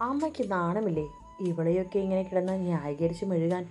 അമ്മയ്ക്ക് നാണമില്ലേ? ഇവളെയൊക്കെ ഇങ്ങനെ കിടന്ന് ന്യായീകരിച്ച് മെഴുകാൻ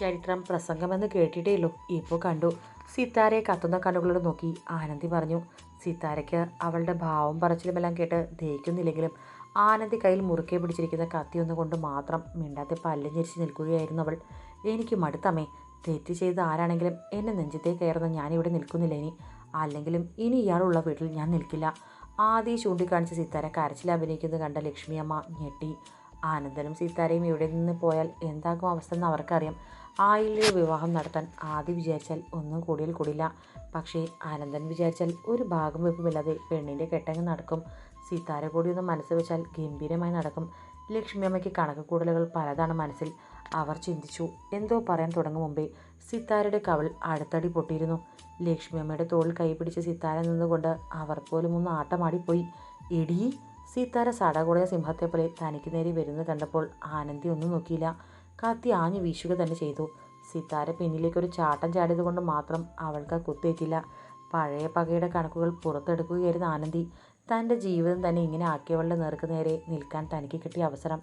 ചരിത്രം പ്രസംഗമെന്ന് കേട്ടിട്ടേയുള്ളൂ ഇപ്പോൾ കണ്ടു. സിത്താരയെ കത്തുന്ന കണ്ണുകളോട് നോക്കി ആനന്ദി പറഞ്ഞു. സിത്താരയ്ക്ക് അവളുടെ ഭാവം പറച്ചിലുമെല്ലാം കേട്ട് ദഹിക്കുന്നില്ലെങ്കിലും ആനന്ദി കയ്യിൽ മുറുക്കെ പിടിച്ചിരിക്കുന്ന കത്തി ഒന്നുകൊണ്ട് മാത്രം മിണ്ടാതെ പല്ലും ഞെരിച്ച് നിൽക്കുകയായിരുന്നു അവൾ. എനിക്ക് മടുത്തമ്മേ തെറ്റ് ചെയ്ത് ആരാണെങ്കിലും എന്നെ നെഞ്ചത്തേ കയറുന്ന ഞാനിവിടെ നിൽക്കുന്നില്ല ഇനി. അല്ലെങ്കിലും ഇനി ഇയാളുള്ള വീട്ടിൽ ഞാൻ നിൽക്കില്ല. ആദ്യം ചൂണ്ടിക്കാണിച്ച സിത്താര കരച്ചിൽ അഭിനയിക്കുന്നത് കണ്ട ലക്ഷ്മിയമ്മ ഞെട്ടി. ആനന്ദനും സീതാരയും ഇവിടെ നിന്ന് പോയാൽ എന്താകും അവസ്ഥ എന്ന് അവർക്കറിയാം. ആയില്യ വിവാഹം നടത്താൻ ആദ്യം വിചാരിച്ചാൽ ഒന്നും കൂടിയാൽ കൂടില്ല. പക്ഷേ ആനന്ദൻ വിചാരിച്ചാൽ ഒരു ഭാഗം വെപ്പുമില്ലാതെ പെണ്ണിന്റെ കെട്ടങ്ങ് നടക്കും. സീതാര കൂടി ഒന്ന് മനസ്സ് വെച്ചാൽ ഗംഭീരമായി നടക്കും. ലക്ഷ്മിയമ്മയ്ക്ക് കണക്ക് കൂടലുകൾ പലതാണ് മനസ്സിൽ. അവർ ചിന്തിച്ചു. എന്തോ പറയാൻ തുടങ്ങും മുമ്പേ സിത്താരയുടെ കവൾ അടുത്തടി പൊട്ടിയിരുന്നു. ലക്ഷ്മിയമ്മയുടെ തോളിൽ കൈപിടിച്ച് സിത്താര നിന്നുകൊണ്ട് അവർ പോലും ഒന്ന് ആട്ടമാടിപ്പോയി. എടീ സീതാര സടകുടയ സിംഹത്തെ പോലെ തനിക്ക് നേരെ വരുന്നത് കണ്ടപ്പോൾ ആനന്ദി ഒന്നും നോക്കിയില്ല. കത്തി ആഞ്ഞു വീശുക തന്നെ ചെയ്തു. സിത്താര പിന്നിലേക്ക് ഒരു ചാട്ടം ചാടിയതുകൊണ്ട് മാത്രം അവൾക്ക് കുത്തേറ്റില്ല പഴയ പകയുടെ കണക്കുകൾ പുറത്തെടുക്കുകയായിരുന്നു ആനന്ദി. തന്റെ ജീവിതം തന്നെ ഇങ്ങനെ ആക്കിയവളുടെ നേർക്ക് നേരെ നിൽക്കാൻ തനിക്ക് കിട്ടിയ അവസരം.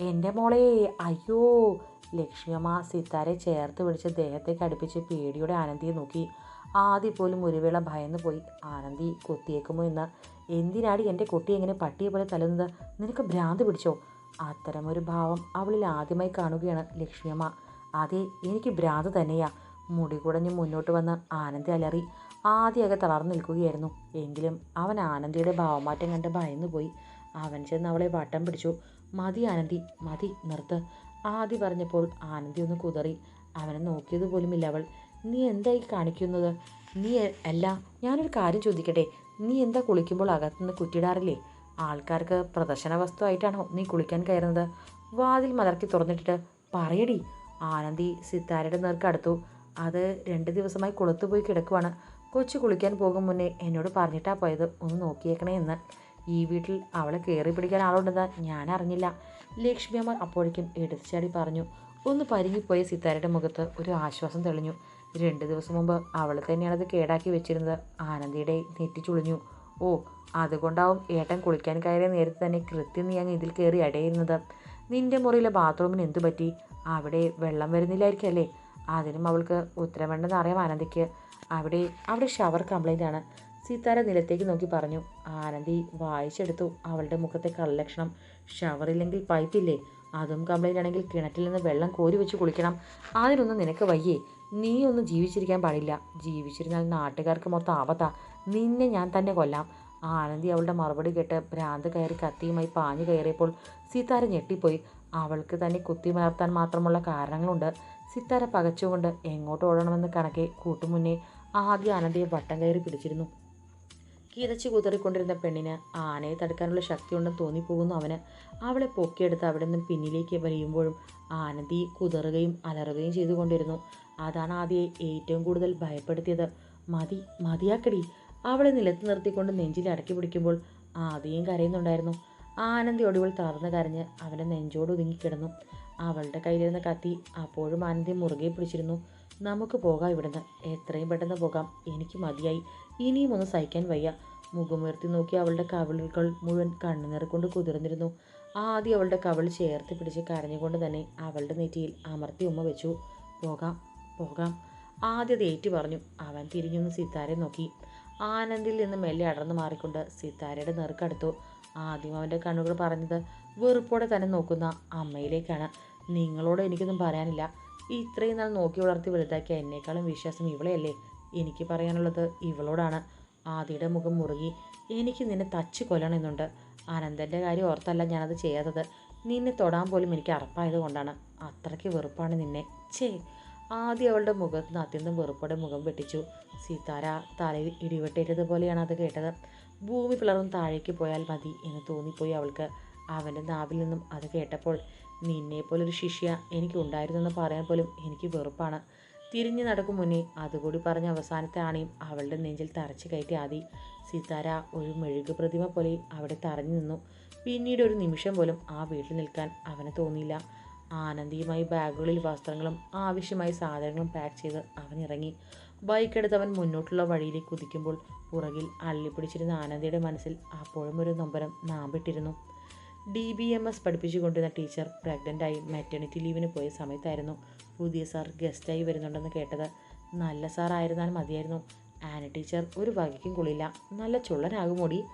എന്റെ മോളെ അയ്യോ. ലക്ഷ്മിയമ്മ സിത്താരെ ചേർത്ത് പിടിച്ച് ദേഹത്തേക്ക് അടുപ്പിച്ച് പേടിയോടെ ആനന്ദിയെ നോക്കി. ആദ്യം പോലും ഒരു വേള ഭയന്നു പോയി. ആനന്ദി കൊത്തിയേക്കുമോ എന്ന്. എന്തിനാടി എന്റെ കുട്ടി എങ്ങനെ പട്ടിയെ പോലെ തലുന്നത് നിനക്ക് ഭ്രാന്ത് പിടിച്ചോ? അത്തരമൊരു ഭാവം അവളിൽ ആദ്യമായി കാണുകയാണ് ലക്ഷ്മിയമ്മ. അതെ എനിക്ക് ഭ്രാന്ത് തന്നെയാ. മുടി കുടഞ്ഞ് മുന്നോട്ട് വന്ന് ആനന്ദി അലറി. ആദ്യമൊക്കെ തളർന്നു നിൽക്കുകയായിരുന്നു. എങ്കിലും അവൻ ആനന്ദിയുടെ ഭാവമാറ്റം കണ്ട് ഭയന്നുപോയി അവൻ ചെന്ന് അവളെ വട്ടം പിടിച്ചു. മതി ആനന്ദി മതി നിർത്ത്. ആദി പറഞ്ഞപ്പോൾ ആനന്ദി ഒന്ന് കുതറി. അവനെ നോക്കിയത് പോലുമില്ല അവൾ. നീ എന്തായി കാണിക്കുന്നത്? നീ അല്ല ഞാനൊരു കാര്യം ചോദിക്കട്ടെ? നീ എന്താ കുളിക്കുമ്പോൾ അകത്തുനിന്ന് കുറ്റിയിടാറില്ലേ? ആൾക്കാർക്ക് പ്രദർശന വസ്തുവായിട്ടാണോ നീ കുളിക്കാൻ കയറുന്നത്? വാതിൽ മലർക്കി തുറന്നിട്ടിട്ട് പറയടി. ആനന്ദി സിത്താരയുടെ നേർക്ക് അടുത്തു. അത് രണ്ട് ദിവസമായി കുളത്ത് പോയി കിടക്കുവാണ്. കൊച്ചു കുളിക്കാൻ പോകും മുന്നേ എന്നോട് പറഞ്ഞിട്ടാ പോയത്. ഒന്ന് നോക്കിയേക്കണേ എന്ന്. ഈ വീട്ടിൽ അവളെ കയറി പിടിക്കാൻ ആളുണ്ടെന്ന് ഞാൻ അറിഞ്ഞില്ല. ലക്ഷ്മിയമ്മ അപ്പോഴേക്കും എടുത്തുചാടി പറഞ്ഞു. ഒന്ന് പരുങ്ങിപ്പോയ സിത്താരയുടെ മുഖത്ത് ഒരു ആശ്വാസം തെളിഞ്ഞു. രണ്ട് ദിവസം മുമ്പ് അവൾ തന്നെയാണത് കേടാക്കി വെച്ചിരുന്നത്. ആനന്ദിയുടെ നെറ്റി ചുളിഞ്ഞു. ഓ അതുകൊണ്ടാവും ഏട്ടൻ കുളിക്കാൻ കയറിയ നേരത്തെ തന്നെ കൃത്യം നീ അങ്ങ് ഇതിൽ കയറി അടയിരുന്നത്. നിന്റെ മുറിയിലെ ബാത്റൂമിന് എന്തു പറ്റി? അവിടെ വെള്ളം വരുന്നില്ലായിരിക്കല്ലേ അതിനും അവൾക്ക് ഉത്തരവേണ്ടെന്ന് അറിയാം ആനന്ദിക്ക്. അവിടെ അവിടെ ഷവർ കംപ്ലൈന്റ് ആണ്. സീതാര നിലത്തേക്ക് നോക്കി പറഞ്ഞു ആനന്ദി വായിച്ചെടുത്തു. അവളുടെ മുഖത്തെ കള്ളലക്ഷണം ഷവറില്ലെങ്കിൽ പൈപ്പില്ലേ? അതും കംപ്ലൈന്റ് ആണെങ്കിൽ കിണറ്റിൽ നിന്ന് വെള്ളം കോരി വെച്ച് കുളിക്കണം. അതിനൊന്നും നിനക്ക് വയ്യേ. നീ ഒന്നും ജീവിച്ചിരിക്കാൻ പാടില്ല. ജീവിച്ചിരുന്നാൽ നാട്ടുകാർക്ക് മൊത്തം ആപത്താ. നിന്നെ ഞാൻ തന്നെ കൊല്ലാം. ആനന്ദി അവളുടെ മറുപടി കേട്ട് ഭ്രാന്ത് കയറി കത്തിയുമായി പാഞ്ഞു കയറിയപ്പോൾ സീതാര ഞെട്ടിപ്പോയി. അവൾക്ക് തന്നെ കുത്തിമലർത്താൻ മാത്രമുള്ള കാരണങ്ങളുണ്ട്. സിത്താര പകച്ചുകൊണ്ട് എങ്ങോട്ട് ഓടണമെന്ന് കണക്കെ കൂട്ടുമുന്നേ ആദ്യം ആനന്ദിയെ വട്ടം കയറി പിടിച്ചിരുന്നു. കിതച്ചു കുതറിക്കൊണ്ടിരുന്ന പെണ്ണിന് ആനയെ തടുക്കാനുള്ള ശക്തിയുണ്ടെന്ന് തോന്നിപ്പോകുന്നു അവന്. അവളെ പൊക്കിയെടുത്ത് അവിടെ നിന്നും പിന്നിലേക്ക് വലിയുമ്പോഴും ആനന്ദി കുതറുകയും അലറുകയും ചെയ്തുകൊണ്ടിരുന്നു. അതാണ് ആദ്യയെ ഏറ്റവും കൂടുതൽ ഭയപ്പെടുത്തിയത്. മതി മതിയാക്കടി. അവളെ നിലത്ത് നിർത്തിക്കൊണ്ട് നെഞ്ചിൽ അടക്കി പിടിക്കുമ്പോൾ ആദ്യം കരയുന്നുണ്ടായിരുന്നു. ആനന്ദി ഒടുവിൽ തളർന്ന് കരഞ്ഞ് അവന്റെ നെഞ്ചോട് ഒതുങ്ങിക്കിടന്നു. അവളുടെ കയ്യിലിരുന്ന കത്തി അപ്പോഴും ആനന്ദി മുറുകെ പിടിച്ചിരുന്നു. നമുക്ക് പോകാം ഇവിടുന്ന്. എത്രയും പെട്ടെന്ന് പോകാം. എനിക്ക് മതിയായി. ഇനിയും ഒന്ന് സഹിക്കാൻ വയ്യ. മുഖമുയർത്തി നോക്കി അവളുടെ കവിളുകൾ മുഴുവൻ കണ്ണുനീർ കൊണ്ട് കുതിർന്നിരുന്നു. ആദ്യം അവളുടെ കവൾ ചേർത്ത് പിടിച്ച് കരഞ്ഞുകൊണ്ട് തന്നെ അവളുടെ നെറ്റിയിൽ അമർത്തി ഉമ്മ വെച്ചു. പോകാം പോകാം. ആദ്യം അത് ഏറ്റു പറഞ്ഞു. അവൻ തിരിഞ്ഞൊന്ന് സിത്താരെ നോക്കി. ആനന്ദിൽ നിന്ന് മെല്ലെ അടർന്നു മാറിക്കൊണ്ട് സിത്താരയുടെ നെറുക്കടുത്തു. ആദ്യം അവന്റെ കണ്ണുകൾ പറഞ്ഞത് വെറുപ്പോടെ തന്നെ നോക്കുന്ന അമ്മയിലേക്കാണ്. നിങ്ങളോട് എനിക്കൊന്നും പറയാനില്ല. ഇത്രയും നാൾ നോക്കി വളർത്തി വലുതാക്കിയ എന്നേക്കാളും വിശ്വാസം ഇവളെയല്ലേ? എനിക്ക് പറയാനുള്ളത് ഇവളോടാണ്. ആദിയുടെ മുഖം മുറുകി. എനിക്ക് നിന്നെ തച്ച് കൊല്ലണമെന്നുണ്ട്. അനന്തന്റെ കാര്യം ഓർത്തല്ല ഞാനത് ചെയ്യാത്തത്. നിന്നെ തൊടാൻ പോലും എനിക്ക് അറപ്പായത് കൊണ്ടാണ്. അത്രയ്ക്ക് വെറുപ്പാണ് നിന്നെ. ചേ ആദ്യം അവളുടെ മുഖത്ത് നിന്ന് അത്യന്തം വെറുപ്പോടെ മുഖം വെട്ടിച്ചു. സീതാര തലയിൽ ഇടിവെട്ടേറ്റതുപോലെയാണ് അത് കേട്ടത്. ഭൂമി പിളർന്ന് താഴേക്ക് പോയാൽ മതി എന്ന് തോന്നിപ്പോയി അവൾക്ക്. അവന്റെ നാവിൽ നിന്നും അത് കേട്ടപ്പോൾ നിന്നെപ്പോലൊരു ശിഷ്യ എനിക്കുണ്ടായിരുന്നെന്ന് പറയാൻ പോലും എനിക്ക് വെറുപ്പാണ്. തിരിഞ്ഞു നടക്കും മുന്നേ അതുകൂടി പറഞ്ഞ അവസാനത്തെ ആണിയും അവളുടെ നെഞ്ചിൽ തറച്ചു കയറ്റി ആദി. സിതാര ഒരു മെഴുക് പ്രതിമ പോലെ അവിടെ തറഞ്ഞു നിന്നു. പിന്നീട് ഒരു നിമിഷം പോലും ആ വീട്ടിൽ നിൽക്കാൻ അവന് തോന്നിയില്ല. ആനന്ദിയുമായി ബാഗുകളിൽ വസ്ത്രങ്ങളും ആവശ്യമായ സാധനങ്ങളും പാക്ക് ചെയ്ത് അവൻ ഇറങ്ങി ബൈക്കെടുത്ത് അവൻ മുന്നോട്ടുള്ള വഴിയിലേക്ക് കുതിക്കുമ്പോൾ പുറകിൽ അള്ളിപ്പിടിച്ചിരുന്ന ആനന്ദിയുടെ മനസ്സിൽ അപ്പോഴും ഒരു നൊമ്പരം നാമ്പിട്ടിരുന്നു. ഡി ബി എം എസ് പഠിപ്പിച്ചുകൊണ്ടിരുന്ന ടീച്ചർ പ്രഗ്നന്റായി മെറ്റേണിറ്റി ലീവിന് പോയ സമയത്തായിരുന്നു പുതിയ സാർ ഗസ്റ്റായി വരുന്നുണ്ടെന്ന് കേട്ടത്. നല്ല സാറായിരുന്നാൽ മതിയായിരുന്നു. ആന ടീച്ചർ ഒരു വകയ്ക്കും കൊള്ളില്ല. നല്ല ചുള്ളനാകുമോടി?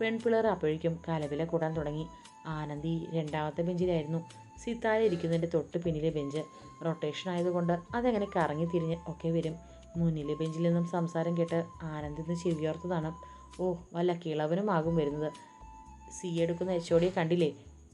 പെൺപിള്ളേർ അപ്പോഴേക്കും കലവില കൂടാൻ തുടങ്ങി. ആനന്ദി രണ്ടാമത്തെ ബെഞ്ചിലായിരുന്നു. സിത്താര ഇരിക്കുന്നതിന്റെ തൊട്ട് പിന്നിലെ ബെഞ്ച്. റൊട്ടേഷൻ ആയതുകൊണ്ട് അതങ്ങനെ കറങ്ങി തിരിഞ്ഞ് ഒക്കെ വരും. മുന്നിലെ ബെഞ്ചിൽ നിന്നും സംസാരം കേട്ട് ആനന്ദിന്ന് ചെവിയോർത്തതാണ് ഓ വല്ല കിളവനുമാകും വരുന്നത്. സി എടുക്കുന്ന എച്ചോടിയെ കണ്ടില്ലേ?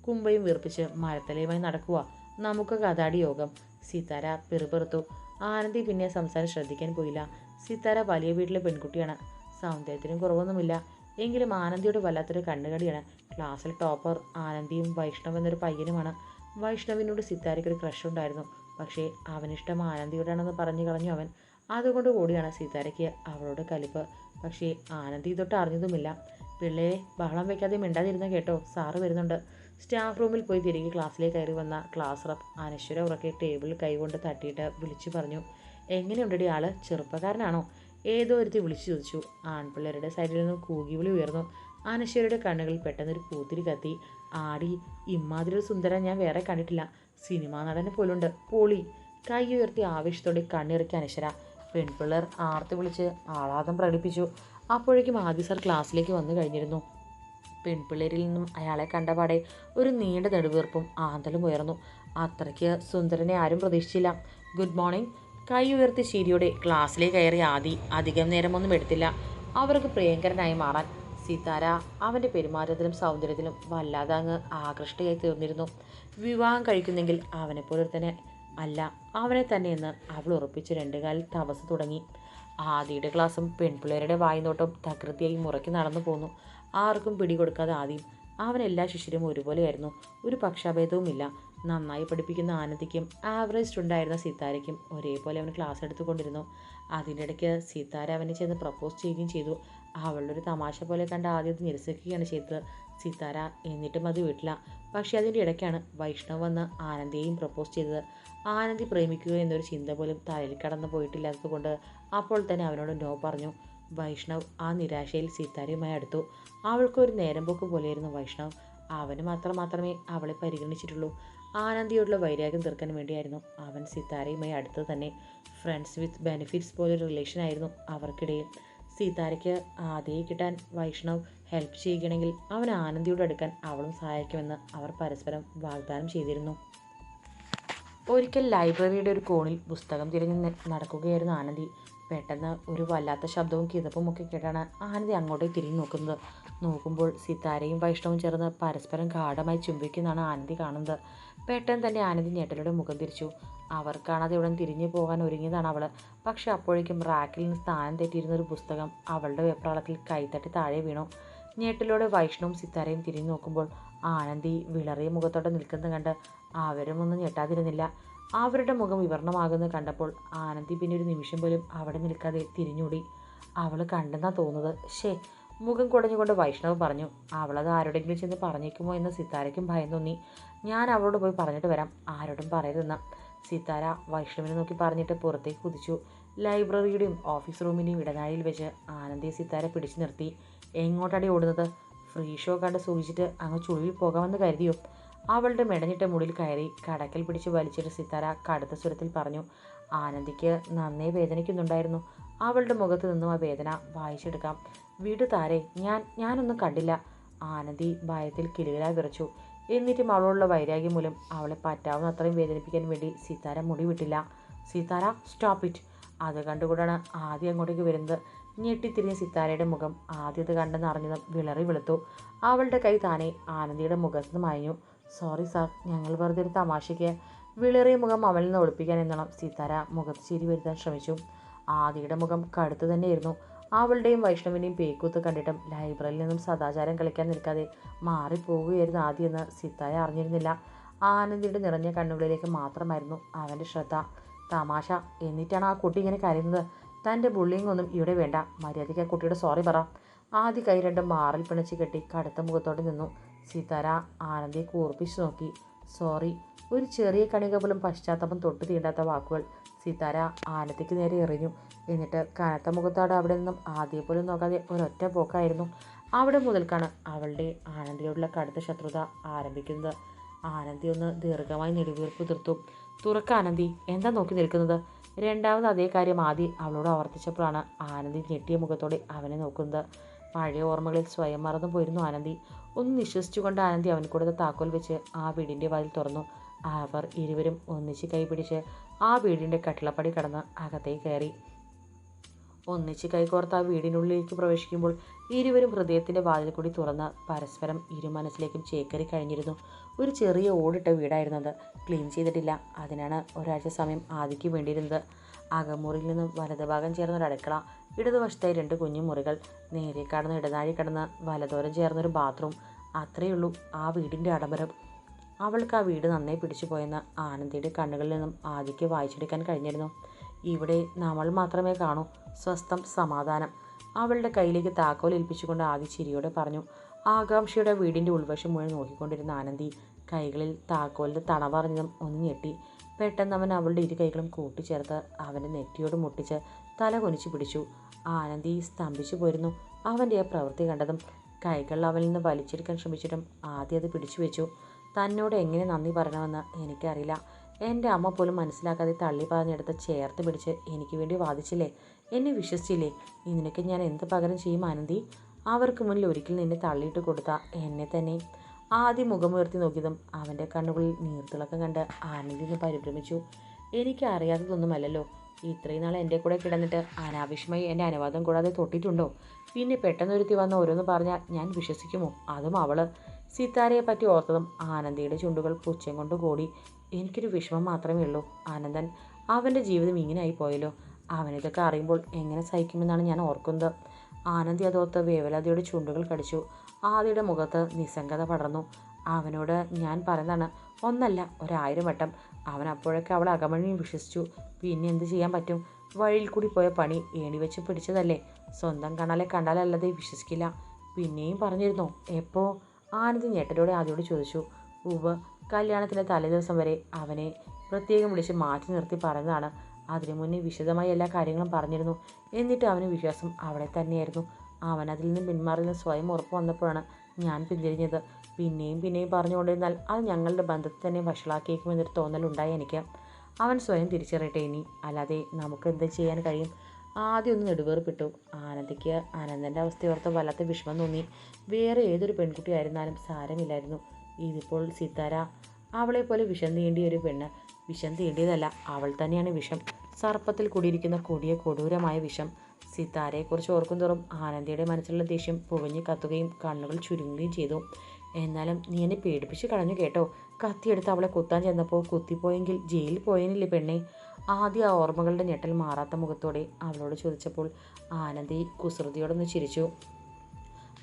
കുമ്പയും വീർപ്പിച്ച് മരത്തലയുമായി നടക്കുക നമുക്ക് കഥാടി യോഗം സീതാര പിറുപിറുത്തു. ആനന്ദി പിന്നെ സംസാരം ശ്രദ്ധിക്കാൻ പോയില്ല. സീതാര വലിയ വീട്ടിലെ പെൺകുട്ടിയാണ്. സൗന്ദര്യത്തിനും കുറവൊന്നുമില്ല. എങ്കിലും ആനന്ദിയുടെ വല്ലാത്തൊരു കണ്ണുകടിയാണ്. ക്ലാസ്സിൽ ടോപ്പർ ആനന്ദിയും വൈഷ്ണവ് എന്നൊരു പയ്യനുമാണ്. വൈഷ്ണവിനോട് സിത്താരയ്ക്ക് ഒരു ക്രഷ് ഉണ്ടായിരുന്നു. പക്ഷേ അവനിഷ്ടം ആനന്ദിയോടാണെന്ന് പറഞ്ഞു കളഞ്ഞു അവൻ. അതുകൊണ്ട് കൂടിയാണ് സിത്താരയ്ക്ക് അവളോട് കലിപ്പ്. പക്ഷേ ആനന്ദി തൊട്ട് അറിഞ്ഞതുമില്ല. പിള്ളയെ ബഹളം വയ്ക്കാതെ മിണ്ടാതിരുന്ന കേട്ടോ. സാറ് വരുന്നുണ്ട്. സ്റ്റാഫ് റൂമിൽ പോയി തിരികെ ക്ലാസ്സിലേക്ക് കയറി വന്ന ക്ലാസ് റപ്പ് അനശ്വര ഉറക്കെ ടേബിളിൽ കൈകൊണ്ട് തട്ടിയിട്ട് വിളിച്ചു പറഞ്ഞു. എങ്ങനെയുണ്ടടി ആൾ? ചെറുപ്പക്കാരനാണോ? ഏതോ ഒരുത്തി വിളിച്ചു ചോദിച്ചു. ആൺപിള്ളേരുടെ സൈഡിൽ നിന്ന് കൂകി വിളി ഉയർന്നു. അനശ്വരയുടെ കണ്ണുകളിൽ പെട്ടെന്നൊരു പൂത്തിരി കത്തി. ആടി ഇമ്മാതിരി ഒരു സുന്ദരൻ ഞാൻ വേറെ കണ്ടിട്ടില്ല. സിനിമാ നടനെ പോലുണ്ട്. പോളി. കൈ ഉയർത്തി ആവേശത്തോടെ കണ്ണിറക്കി അനശ്വര. പെൺപിള്ളേർ ആർത്തി വിളിച്ച് ആഹ്ലാദം പ്രകടിപ്പിച്ചു. അപ്പോഴേക്കും ആദ്യ സാർ ക്ലാസ്സിലേക്ക് വന്നു കഴിഞ്ഞിരുന്നു. പെൺപിള്ളേരിൽ നിന്നും അയാളെ കണ്ടപാടെ ഒരു നീണ്ട നെടുവീർപ്പും ആന്തലും ഉയർന്നു. അത്രയ്ക്ക് സുന്ദരനെ ആരും പ്രതീക്ഷിച്ചില്ല. ഗുഡ് മോർണിംഗ് കൈ ഉയർത്തി ശീരിയോടെ ക്ലാസ്സിലേക്ക് കയറി ആദി അധികം നേരമൊന്നും എടുത്തില്ല. അവർക്ക് പ്രിയങ്കരനായി മാറാൻ സീതാര അവന്റെ പെരുമാറ്റത്തിലും സൗന്ദര്യത്തിലും വല്ലാതെ അങ്ങ് ആകൃഷ്ടയായി തീർന്നിരുന്നു. വിവാഹം കഴിക്കുന്നെങ്കിൽ അവനെപ്പോലെ തന്നെ അല്ല അവനെ തന്നെയെന്ന് അവൾ ഉറപ്പിച്ച് രണ്ടുകാലിൽ തപസ് തുടങ്ങി. ആദിയുടെ ക്ലാസ്സും പെൺപിള്ളേരുടെ വായ്നോട്ടം തകൃതിയായി മുറയ്ക്ക് നടന്നു പോന്നു. ആർക്കും പിടികൊടുക്കാതെ ആദ്യം അവൻ എല്ലാ ശിഷ്യരും ഒരുപോലെയായിരുന്നു. ഒരു പക്ഷാഭേദവുമില്ല. നന്നായി പഠിപ്പിക്കുന്ന ആനന്ദിക്കും ആവറേജ് ഉണ്ടായിരുന്ന സീതാരയ്ക്കും ഒരേപോലെ അവൻ ക്ലാസ് എടുത്തുകൊണ്ടിരുന്നു. അതിന്റെ ഇടയ്ക്ക് സീതാര അവനെ ചെന്ന് പ്രപ്പോസ് ചെയ്യുകയും ചെയ്തു. അവളുടെ ഒരു തമാശ പോലെ കണ്ട് ആദ്യം നിരസിക്കുകയാണ് ചെയ്തത്. സീതാര എന്നിട്ടും അത് വിട്ടില്ല. പക്ഷേ അതിന്റെ ഇടയ്ക്കാണ് വൈഷ്ണവ് വന്ന് ആനന്ദിയെയും പ്രപ്പോസ് ചെയ്തത്. ആനന്ദി പ്രേമിക്കുക എന്നൊരു ചിന്ത പോലും തലയിൽ കടന്നു പോയിട്ടില്ലാത്തതുകൊണ്ട് അപ്പോൾ തന്നെ അവനോട് നോ പറഞ്ഞു. വൈഷ്ണവ് ആ നിരാശയിൽ സീതാരയുമായി അടുത്തു. അവൾക്കൊരു നേരം പോക്ക് പോലെയായിരുന്നു വൈഷ്ണവ്. അവന് മാത്രം മാത്രമേ അവളെ പരിഗണിച്ചിട്ടുള്ളൂ. ആനന്ദിയോടുള്ള വൈരാഗ്യം തീർക്കാൻ വേണ്ടിയായിരുന്നു അവൻ സീതാരയുമായി അടുത്ത് തന്നെ. ഫ്രണ്ട്സ് വിത്ത് ബെനിഫിറ്റ്സ് പോലൊരു റിലേഷൻ ആയിരുന്നു അവർക്കിടയിൽ. സീതാരയ്ക്ക് ആദ്യം കിട്ടാൻ വൈഷ്ണവ് ഹെൽപ്പ് ചെയ്യുകയാണെങ്കിൽ അവൻ ആനന്ദിയോട് അടുക്കാൻ അവളും സഹായിക്കുമെന്ന് അവർ പരസ്പരം വാഗ്ദാനം ചെയ്തിരുന്നു. ഒരിക്കൽ ലൈബ്രറിയുടെ ഒരു കോണിൽ പുസ്തകം തിരഞ്ഞ് നടക്കുകയായിരുന്നു ആനന്ദി. പെട്ടെന്ന് ഒരു വല്ലാത്ത ശബ്ദവും കിതപ്പും ഒക്കെ കേട്ടാണ് ആനന്ദി അങ്ങോട്ടേക്ക് തിരിഞ്ഞു നോക്കുന്നത്. നോക്കുമ്പോൾ സിത്താരയും വൈഷ്ണവും ചേർന്ന് പരസ്പരം ഗാഠമായി ചുംബിക്കുന്നതാണ് ആനന്ദി കാണുന്നത്. പെട്ടെന്ന് തന്നെ ആനന്ദി ഞെട്ടലോടെ മുഖം തിരിച്ചു. അവർ കാണാതെ ഉടൻ തിരിഞ്ഞു പോകാൻ ഒരുങ്ങിയതാണ് അവൾ പക്ഷേ അപ്പോഴേക്കും റാക്കിൽ നിന്ന് സ്ഥാനം തെറ്റിയിരുന്ന ഒരു പുസ്തകം അവളുടെ വെപ്രാളത്തിൽ കൈത്തട്ടി താഴെ വീണു. ഞെട്ടലോടെ വൈഷ്ണവും സിത്താരയും തിരിഞ്ഞു നോക്കുമ്പോൾ ആനന്ദി വിളറിയ മുഖത്തോടെ നിൽക്കുന്നത് കണ്ട് അവരും ഒന്നും ഞെട്ടാതിരുന്നില്ല. അവരുടെ മുഖം വിവരണമാകുന്നത് കണ്ടപ്പോൾ ആനന്ദി പിന്നെ ഒരു നിമിഷം പോലും അവിടെ നിൽക്കാതെ തിരിഞ്ഞൂടി അവൾ കണ്ടെന്നാ തോന്നുന്നത്. ഷേ മുഖം കുടഞ്ഞുകൊണ്ട് വൈഷ്ണവ് പറഞ്ഞു അവളത് ആരോടെങ്കിലും ചെന്ന് പറഞ്ഞേക്കുമോ എന്ന് സിത്താരയ്ക്കും ഭയം തോന്നി. ഞാൻ അവളോട് പോയി പറഞ്ഞിട്ട് വരാം. ആരോടും പറയരുതെന്ന്. സിത്താര വൈഷ്ണവിനെ നോക്കി പറഞ്ഞിട്ട് പുറത്തേക്ക് കുതിച്ചു. ലൈബ്രറിയുടെയും ഓഫീസ് റൂമിന്റെയും ഇടനാഴിയിൽ വെച്ച് ആനന്ദിയെ സിത്താര പിടിച്ചു നിർത്തി. എങ്ങോട്ടാടി ഓടുന്നത്? ഫ്രീ ഷോ കണ്ട് സൂചിച്ചിട്ട് അങ്ങ് ചുളിവിൽ പോകാമെന്ന് കരുതിയോ? അവളുടെ മെടഞ്ഞിട്ട മുടിയിൽ കയറി കടക്കൽ പിടിച്ച് വലിച്ചിട്ട് സിത്താര കടുത്ത സ്വരത്തിൽ പറഞ്ഞു ആനന്ദിക്ക് നന്നേ വേദനിക്കുന്നുണ്ടായിരുന്നു. അവളുടെ മുഖത്ത് നിന്നും ആ വേദന വായിച്ചെടുക്കാം. വീട് താരെ ഞാൻ ഞാനൊന്നും കണ്ടില്ല. ആനന്ദി ഭയത്തിൽ കിലുകിലാ വിറച്ചു. എന്നിട്ടും അവളോടുള്ള വൈരാഗ്യം മൂലം അവളെ പറ്റാവുന്ന അത്രയും വേദനിപ്പിക്കാൻ വേണ്ടി സീതാര മുടി വിട്ടില്ല. സീതാര സ്റ്റോപ്പ് ഇറ്റ് അത് കണ്ടുകൂടാണ് ആദ്യം അങ്ങോട്ടേക്ക് വരുന്നത്. ഞെട്ടിത്തിരിഞ്ഞ സിത്താരയുടെ മുഖം ആദ്യത് കണ്ടെന്ന് അറിഞ്ഞ വിളറി വെളുത്തു. അവളുടെ കൈ താനെ ആനന്ദിയുടെ മുഖത്ത് നിന്ന് മായഞ്ഞു സോറി സാർ ഞങ്ങൾ വെറുതെ ഒരു തമാശയ്ക്ക് വിളറിയ മുഖം അവളിൽ നിന്ന് ഒളിപ്പിക്കാൻ എന്നോണം സിത്താര മുഖത്ത് ചിരി വരുത്താൻ ശ്രമിച്ചു. ആദിയുടെ മുഖം കടുത്തു തന്നെയായിരുന്നു. അവളുടെയും വൈഷ്ണവിന്റെയും പേക്കൂത്ത് കണ്ടിട്ടും ലൈബ്രറിയിൽ നിന്നും സദാചാരം കളിക്കാൻ നിൽക്കാതെ മാറിപ്പോവുകയായിരുന്നു ആദ്യമെന്ന് സിത്താര അറിഞ്ഞിരുന്നില്ല. ആനന്ദിയുടെ നിറഞ്ഞ കണ്ണുകളിലേക്ക് മാത്രമായിരുന്നു അവന്റെ ശ്രദ്ധ. തമാശ എന്നിട്ടാണ് ആ കുട്ടി ഇങ്ങനെ കരയുന്നത്? തന്റെ ബുള്ളിങ് ഒന്നും ഇവിടെ വേണ്ട. മര്യാദയ്ക്ക് കുട്ടിയുടെ സോറി പറ. ആദ്യ കൈ രണ്ടും മാറിൽ പിണച്ച് കെട്ടി കടുത്ത മുഖത്തോടെ നിന്നു. സീതാര ആനന്ദിയെ കൂർപ്പിച്ചു നോക്കി. സോറി ഒരു ചെറിയ കണിക പോലും പശ്ചാത്തലം തൊട്ട് തീണ്ടാത്ത വാക്കുകൾ സീതാര ആനന്ദിക്ക് നേരെ എറിഞ്ഞു. എന്നിട്ട് കനത്ത മുഖത്തോടെ അവിടെ നിന്നും ആദ്യം പോലും നോക്കാതെ ഒരൊറ്റ പോക്കായിരുന്നു. അവിടെ മുതൽക്കാണ് അവളുടെ ആനന്ദിയോടുള്ള കടുത്ത ശത്രുത ആരംഭിക്കുന്നത്. ആനന്ദി ഒന്ന് ദീർഘമായി നെടുവീർപ്പ് തീർത്തു തുറക്ക ആനന്ദി എന്താ നോക്കി നിൽക്കുന്നത്? രണ്ടാമത് അതേ കാര്യം ആദ്യം അവളോട് ആവർത്തിച്ചപ്പോഴാണ് ആനന്ദി ഞെട്ടിയ മുഖത്തോടെ അവനെ നോക്കുന്നത്. പഴയ ഓർമ്മകളിൽ സ്വയം മറന്നു പോയിരുന്നു ആനന്ദി. ഒന്ന് നിശ്വസിച്ചുകൊണ്ട് ആനന്ദി അവൻ കൊടുത്ത താക്കോൽ വെച്ച് ആ വീടിന്റെ വാതിൽ തുറന്നു. അവർ ഇരുവരും ഒന്നിച്ച് കൈപിടിച്ച് ആ വീടിന്റെ കട്ടിളപ്പടി കടന്ന് അകത്തേക്ക് കയറി. ഒന്നിച്ച് കൈകോർത്ത് ആ വീടിനുള്ളിലേക്ക് പ്രവേശിക്കുമ്പോൾ ഇരുവരും ഹൃദയത്തിന്റെ വാതിൽ കൂടി തുറന്ന് പരസ്പരം ഇരു മനസ്സിലേക്കും ചേക്കറി കഴിഞ്ഞിരുന്നു. ഒരു ചെറിയ ഓടിട്ട വീടായിരുന്നത് ക്ലീൻ ചെയ്തിട്ടില്ല. അതിനാണ് ഒരാഴ്ച സമയം ആദിക്ക് വേണ്ടിയിരുന്നത്. അകമുറിയിൽ നിന്ന് വലതുഭാഗം ചേർന്ന ഒരു അടുക്കള ഇടതുവശത്തായി രണ്ട് കുഞ്ഞു മുറികൾ നേരെ കടന്ന് ഇടനാഴി കടന്ന് വലതോരം ചേർന്നൊരു ബാത്റൂം. അത്രയേ ഉള്ളൂ ആ വീടിന്റെ ആഡംബരം. അവൾക്ക് ആ വീട് നന്നായി പിടിച്ചു പോയെന്ന് ആനന്ദിയുടെ കണ്ണുകളിൽ നിന്നും ആദിക്ക് വായിച്ചെടുക്കാൻ കഴിഞ്ഞിരുന്നു. ഇവിടെ നമ്മൾ മാത്രമേ കാണൂ. സ്വസ്ഥം സമാധാനം. അവളുടെ കയ്യിലേക്ക് താക്കോൽ ഏൽപ്പിച്ചുകൊണ്ട് ആദി ചിരിയോടെ പറഞ്ഞു ആകാംക്ഷയുടെ വീടിന്റെ ഉൾവശം മുഴുവൻ നോക്കിക്കൊണ്ടിരുന്ന ആനന്ദി കൈകളിൽ താക്കോലിന്റെ തണവറിഞ്ഞതും ഒന്ന് ഞെട്ടി. പെട്ടെന്ന് അവൻ അവളുടെ ഇരു കൈകളും കൂട്ടിച്ചേർത്ത് അവന്റെ നെറ്റിയോട് മുട്ടിച്ച് തല കൊനിച്ചു പിടിച്ചു. ആനന്ദി സ്തംഭിച്ചു പോയിരുന്നു. അവന്റെ ആ പ്രവൃത്തി കണ്ടതും കൈകൾ അവനിൽ നിന്ന് വലിച്ചെടുക്കാൻ ശ്രമിച്ചിട്ടും ആദ്യം അത് പിടിച്ചു വെച്ചു തന്നോട് എങ്ങനെ നന്ദി പറയണമെന്ന് എനിക്കറിയില്ല. എന്റെ അമ്മ പോലും മനസ്സിലാക്കാതെ തള്ളി പറഞ്ഞെടുത്ത് ചേർത്ത് പിടിച്ച് എനിക്ക് വേണ്ടി വാദിച്ചില്ലേ? എന്നെ വിശ്വസിച്ചില്ലേ? ഇതിനൊക്കെ ഞാൻ എന്ത് പകരം ചെയ്യും ആനന്ദി അവർക്ക് മുന്നിൽ ഒരിക്കൽ നിന്നെ തള്ളിയിട്ട് കൊടുത്ത എന്നെ തന്നെ. ആദ്യം മുഖമുയർത്തി നോക്കിയതും അവന്റെ കണ്ണുകളിൽ നീർത്തിളക്കം കണ്ട് ആനന്ദി നിന്ന് പരിഭ്രമിച്ചു. എനിക്ക് അറിയാത്തതൊന്നുമല്ലല്ലോ. ഇത്രയും നാൾ എന്റെ കൂടെ കിടന്നിട്ട് അനാവശ്യമായി എന്റെ അനുവാദം കൂടാതെ തൊട്ടിട്ടുണ്ടോ? പിന്നെ പെട്ടെന്നൊരുത്തി വന്ന ഓരോന്ന് പറഞ്ഞാൽ ഞാൻ വിശ്വസിക്കുമോ? അതും അവൾ സിത്താരയെ പറ്റി ഓർത്തതും ആനന്ദിയുടെ ചുണ്ടുകൾ പുച്ഛം കൊണ്ട് കൂടി എനിക്കൊരു വിഷമം മാത്രമേ ഉള്ളൂ ആനന്ദൻ. അവന്റെ ജീവിതം ഇങ്ങനെയായി പോയല്ലോ. അവനിതൊക്കെ അറിയുമ്പോൾ എങ്ങനെ സഹിക്കുമെന്നാണ് ഞാൻ ഓർക്കുന്നത്. ആനന്ദി അതോർത്ത് വേവലാതിയുടെ ചുണ്ടുകൾ കടിച്ചു. ആദിയുടെ മുഖത്ത് നിസ്സംഗത പടർന്നു. അവനോട് ഞാൻ പറഞ്ഞതാണ് ഒന്നല്ല ഒരായിരം വട്ടം. അവൻ അപ്പോഴൊക്കെ അവൾ അകമഴിയും വിശ്വസിച്ചു. പിന്നെ എന്ത് ചെയ്യാൻ പറ്റും? വഴിയിൽ കൂടി പോയ പണി ഏണി വെച്ച് പിടിച്ചതല്ലേ. സ്വന്തം കണ്ണാലെ കണ്ടാലല്ലാതെ വിശ്വസിക്കില്ല. പിന്നെയും പറഞ്ഞിരുന്നോ എപ്പോ? ആനന്ദി ഞെട്ടലോടെ ആദ്യോട് ചോദിച്ചു. ഉവ് കല്യാണത്തിന്റെ തലേദിവസം വരെ അവനെ പ്രത്യേകം വിളിച്ച് മാറ്റി നിർത്തി പറഞ്ഞതാണ്. അതിനു മുന്നേ വിശദമായി എല്ലാ കാര്യങ്ങളും പറഞ്ഞിരുന്നു. എന്നിട്ട് അവന് വിശ്വാസം അവിടെ തന്നെയായിരുന്നു. അവൻ അതിൽ നിന്ന് പിന്മാറിയെന്ന് സ്വയം ഉറപ്പ് വന്നപ്പോഴാണ് ഞാൻ പിന്തിരിഞ്ഞത്. പിന്നെയും പിന്നെയും പറഞ്ഞുകൊണ്ടിരുന്നാൽ അത് ഞങ്ങളുടെ ബന്ധത്തെ തന്നെ വഷളാക്കിയേക്കുമെന്നൊരു തോന്നലുണ്ടായി എനിക്ക്. അവൻ സ്വയം തിരിച്ചറിയട്ടെ ഇനി. അല്ലാതെ നമുക്ക് എന്ത് ചെയ്യാൻ കഴിയും? ആദ്യം ഒന്ന് നെടുവേർപ്പിട്ടു. ആനന്ദിക്ക് ആനന്ദന്റെ അവസ്ഥയോർത്ത് വല്ലാത്ത വിഷമം തോന്നി. വേറെ ഏതൊരു പെൺകുട്ടിയായിരുന്നാലും സാരമില്ലായിരുന്നു. ഇതിപ്പോൾ സിത്താര. അവളെ പോലെ വിഷം തീണ്ടിയ ഒരു പെണ്ണ്. വിഷം തീണ്ടിയതല്ല അവൾ തന്നെയാണ് വിഷം. സർപ്പത്തിൽ കൂടിയിരിക്കുന്ന കൊടിയ കൊടൂരമായ വിഷം. സിത്താരയെക്കുറിച്ച് ഓർക്കും തോറും ആനന്ദിയുടെ മനസ്സിലുള്ള ദേഷ്യം പുകഞ്ഞു കത്തുകയും കണ്ണുകൾ ചുരുങ്ങുകയും ചെയ്തു. എന്നാലും നീ എന്നെ പേടിപ്പിച്ച് കളഞ്ഞു കേട്ടോ. കത്തിയെടുത്ത് അവളെ കുത്താൻ ചെന്നപ്പോൾ കുത്തിപ്പോയെങ്കിൽ ജയിലിൽ പോയേനില്ലേ പെണ്ണെ. ആദ്യ ആ ഓർമ്മകളുടെ ഞെട്ടൽ മാറാത്ത മുഖത്തോടെ അവളോട് ചോദിച്ചപ്പോൾ ആനന്ദി കുസൃതിയോടൊന്ന് ചിരിച്ചു.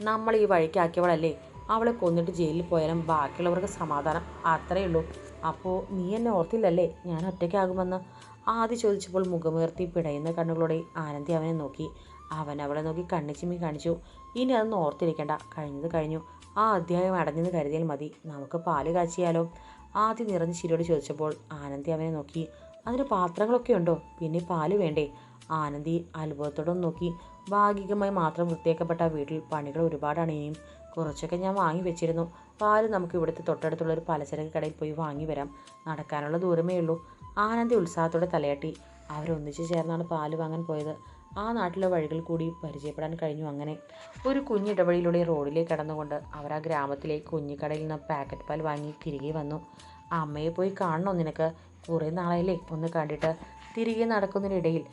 നമ്മൾ ഈ വഴിക്കാക്കിയവളല്ലേ അവളെ കൊന്നിട്ട് ജയിലിൽ പോയാലും ബാക്കിയുള്ളവർക്ക് സമാധാനം അത്രയേ ഉള്ളൂ. അപ്പോൾ നീ എന്നെ ഓർത്തില്ലല്ലേ? ഞാൻ ഒറ്റയ്ക്കാകുമെന്ന്. ആദ്യം ചോദിച്ചപ്പോൾ മുഖമുയർത്തി പിടയുന്ന കണ്ണുകളോടെ ആനന്ദി അവനെ നോക്കി. അവൻ അവളെ നോക്കി കണ്ണിച്ചിമ്മി കാണിച്ചു. ഇനി അതൊന്നും ഓർത്തിരിക്കേണ്ട. കഴിഞ്ഞത് കഴിഞ്ഞു. ആ അധ്യായം അടഞ്ഞെന്ന് കരുതിയാൽ മതി. നമുക്ക് പാൽ കാച്ചിയാലോ? ആദ്യം നിറഞ്ഞ് ചിരിയോട് ചോദിച്ചപ്പോൾ ആനന്ദി അവനെ നോക്കി. അതിന് പാത്രങ്ങളൊക്കെ ഉണ്ടോ? പിന്നെ പാൽ വേണ്ടേ? ആനന്ദി അത്ഭുതത്തോടെ നോക്കി. ഭാഗികമായി മാത്രം വൃത്തിയാക്കപ്പെട്ട വീട്ടിൽ പണികൾ ഒരുപാടാണ് ഇനിയും. കുറച്ചൊക്കെ ഞാൻ വാങ്ങി വെച്ചിരുന്നു. പാൽ നമുക്ക് ഇവിടുത്തെ തൊട്ടടുത്തുള്ള ഒരു പലചരക്ക് കടയിൽ പോയി വാങ്ങി വരാം. നടക്കാനുള്ള ദൂരമേ ഉള്ളൂ. ആനന്ദി ഉത്സാഹത്തോടെ തലയാട്ടി. അവരൊന്നിച്ച് ചേർന്നാണ് പാൽ വാങ്ങാൻ പോയത്. ആ നാട്ടിലെ വഴികൾ കൂടി പരിചയപ്പെടാൻ കഴിഞ്ഞു അങ്ങനെ. ഒരു കുഞ്ഞിടവഴിയിലൂടെ റോഡിലേക്ക് കടന്നുകൊണ്ട് അവർ ആ ഗ്രാമത്തിലെ കുഞ്ഞിക്കടയിൽ നിന്ന് പാക്കറ്റ് പാൽ വാങ്ങി തിരികെ വന്നു. അമ്മയെ പോയി കാണണോ നിനക്ക്? കുറേ നാളായില്ലേ ഒന്ന് കണ്ടിട്ട്. തിരികെ നടക്കുന്നതിനിടയിൽ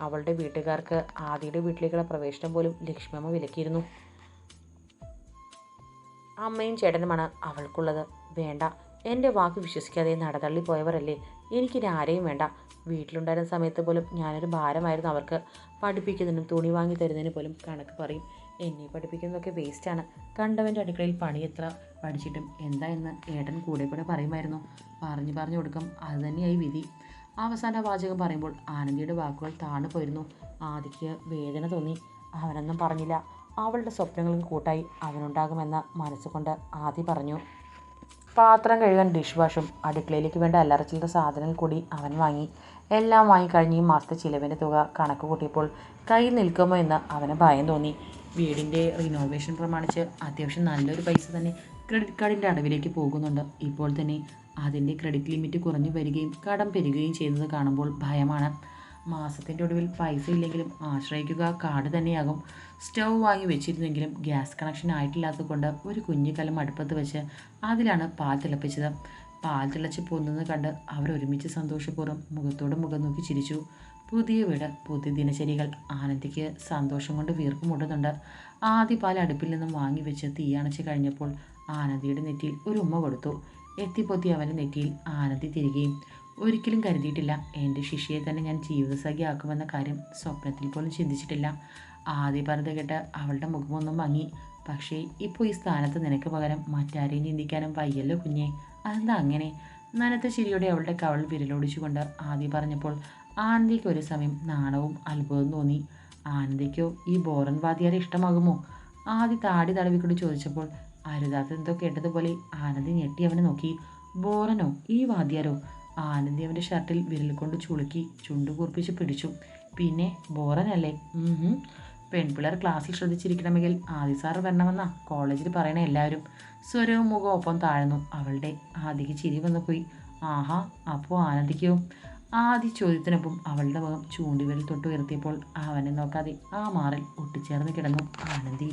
അവളുടെ വീട്ടുകാർക്ക് ആദിയുടെ വീട്ടിലേക്കുള്ള പ്രവേശനം പോലും ലക്ഷ്മിയമ്മ വിലക്കിയിരുന്നു. അമ്മയും ചേട്ടനുമാണ് അവൾക്കുള്ളത്. വേണ്ട. എന്റെ വാക്ക് വിശ്വസിക്കാതെ നടതള്ളി പോയവരല്ലേ? എനിക്കിനി ആരെയും വേണ്ട. വീട്ടിലുണ്ടായിരുന്ന സമയത്ത് പോലും ഞാനൊരു ഭാരമായിരുന്നു അവർക്ക്. പഠിപ്പിക്കുന്നതിനും തുണി വാങ്ങി തരുന്നതിന് പോലും കണക്ക് പറയും. എന്നെ പഠിപ്പിക്കുന്നതൊക്കെ വേസ്റ്റാണ് കണ്ടവന്റെ അടുക്കളയിൽ പണി എത്ര? പഠിച്ചിട്ടും എന്താ എന്ന് ഏട്ടൻ കൂടെ കൂടെ പറയുമായിരുന്നു. പറഞ്ഞു പറഞ്ഞു കൊടുക്കും. അത് തന്നെയായി വിധി. അവസാന വാചകം പറയുമ്പോൾ ആനന്ദിയുടെ വാക്കുകൾ താണു പോയിരുന്നു ആദിക്ക് വേദന തോന്നി. അവനൊന്നും പറഞ്ഞില്ല. അവളുടെ സ്വപ്നങ്ങൾക്ക് കൂട്ടായി അവനുണ്ടാകുമെന്ന മനസ്സുകൊണ്ട് ആദി പറഞ്ഞു. പാത്രം കഴുകാൻ ഡിഷ് വാഷും അടുക്കളയിലേക്ക് വേണ്ട അല്ലറച്ചിലത്തെ സാധനങ്ങൾ കൂടി അവൻ വാങ്ങി. എല്ലാം വാങ്ങിക്കഴിഞ്ഞ് ഈ മാസത്തെ ചിലവിന്റെ തുക കണക്ക് കൂട്ടിയപ്പോൾ കൈ നിൽക്കുമോ എന്ന് അവന് ഭയം തോന്നി. വീടിന്റെ റിനോവേഷൻ പ്രമാണിച്ച് അത്യാവശ്യം നല്ലൊരു പൈസ തന്നെ ക്രെഡിറ്റ് കാർഡിന്റെ അടവിലേക്ക് പോകുന്നുണ്ട്. ഇപ്പോൾ തന്നെ അതിന്റെ ക്രെഡിറ്റ് ലിമിറ്റ് കുറഞ്ഞു വരികയും കടം പെരുകുകയും ചെയ്യുന്നത് കാണുമ്പോൾ ഭയമാണ്. മാസത്തിന്റെ ഒടുവിൽ പൈസ ഇല്ലെങ്കിലും ആശ്രയിക്കുക കാട് തന്നെയാകും. സ്റ്റൗ വാങ്ങി വെച്ചിരുന്നെങ്കിലും ഗ്യാസ് കണക്ഷൻ ആയിട്ടില്ലാത്തത് കൊണ്ട് ഒരു കുഞ്ഞു കലം അടുപ്പത്ത് വെച്ച് അതിലാണ് പാൽ തിളപ്പിച്ചത്. പാൽ തിളച്ച് പൊന്നുന്നത് കണ്ട് അവർ ഒരുമിച്ച് സന്തോഷപൂർവം മുഖത്തോട് മുഖം നോക്കി ചിരിച്ചു. പുതിയ വീട് പുതിയ ദിനചര്യകൾ. ആനന്ദിക്ക് സന്തോഷം കൊണ്ട് വീർപ്പ് മുട്ടുന്നുണ്ട്. ആദ്യ പാൽ അടുപ്പിൽ നിന്നും വാങ്ങി വെച്ച് തീയണച്ച് കഴിഞ്ഞപ്പോൾ ആനന്ദിയുടെ നെറ്റിയിൽ ഒരു ഉമ്മ കൊടുത്തു. എത്തിപ്പൊത്തി അവന്റെ നെറ്റിയിൽ ആനന്ദി തിരികെയും ഒരിക്കലും കരുതിയിട്ടില്ല. എന്റെ ശിഷ്യയെ തന്നെ ഞാൻ ജീവിതസഖി ആക്കുമെന്ന കാര്യം സ്വപ്നത്തിൽ പോലും ചിന്തിച്ചിട്ടില്ല. ആദ്യ പറഞ്ഞത് കേട്ട് അവളുടെ മുഖമൊന്നും മങ്ങി. പക്ഷേ ഇപ്പോൾ ഈ സ്ഥാനത്ത് നിനക്ക് പകരം മറ്റാരെയും ചിന്തിക്കാനും വയ്യല്ലോ കുഞ്ഞെ. അതെന്താ അങ്ങനെ? നനത്ത ചിരിയോടെ അവളുടെ കവൾ വിരലോടിച്ചുകൊണ്ട് ആദ്യ പറഞ്ഞപ്പോൾ ആനന്ദിക്ക് ഒരു സമയം നാണവും അത്ഭുതവും തോന്നി. ആനന്ദിക്കോ ഈ ബോറൻ വാദിയാരെ ഇഷ്ടമാകുമോ? ആദ്യ താടി തടവിക്കൊണ്ട് ചോദിച്ചപ്പോൾ അരുതാത്ത എന്തോ കേട്ടതുപോലെ ആനന്ദി ഞെട്ടി അവനെ നോക്കി. ബോറനോ ഈ വാദ്യാരോ? ആനന്ദി അവന്റെ ഷർട്ടിൽ വിരൽ കൊണ്ട് ചുളുക്കി ചുണ്ടു കുറിപ്പിച്ച് പിടിച്ചു. പിന്നെ ബോറനല്ലേ. പെൺപിള്ളേർ ക്ലാസ്സിൽ ശ്രദ്ധിച്ചിരിക്കണമെങ്കിൽ ആദി സാറ് വരണമെന്നാ കോളേജിൽ പറയണ എല്ലാവരും. സ്വരവും മുഖവും ഒപ്പം താഴ്ന്നു. അവളുടെ ആദിക്ക് ചിരി വന്നു പോയി ആഹാ അപ്പോൾ ആനന്ദിക്കോ? ആദി ചോദ്യത്തിനൊപ്പം അവളുടെ മുഖം ചൂണ്ടിവിരൽ തൊട്ട് ഉയർത്തിയപ്പോൾ അവനെ നോക്കാതെ ആ മാറിൽ ഒട്ടിച്ചേർന്ന് കിടന്നു ആനന്ദി.